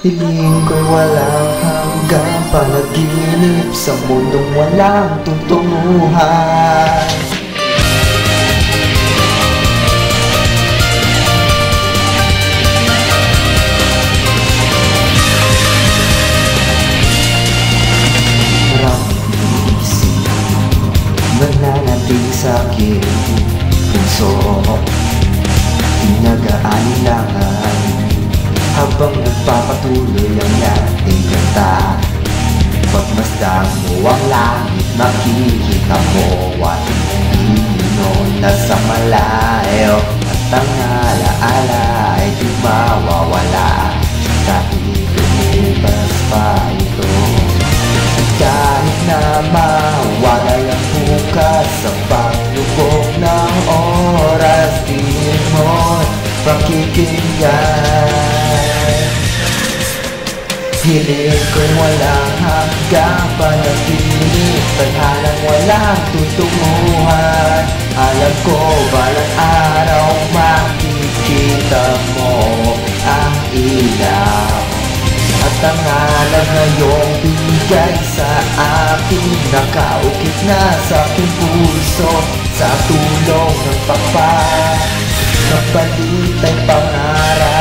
Hiling ko'y walang hanggang panaginip Sa mundong walang iniisip Nananatig sa aking puso. Pinag-aanilangan Habang nagpapatuloy ang ating kanta Pagmasdan mo ang langit Makikita mo at Pino na sa malayo. At ang alaala ay di mawawala. Kahit lumipas pa ito kahit na mawalay ang bukas Sa paglubog ng oras Di mo'y pakikinggan Hiling ko'y walang hanggang panaginip Tadhanang walang tutunguhan. Alam ko balang araw makikita mo ang ilaw. At ang alam na iyong binigay sa akin Nakaukit na sa aking puso Sa tulong ng papa. Kapalit ay pangarap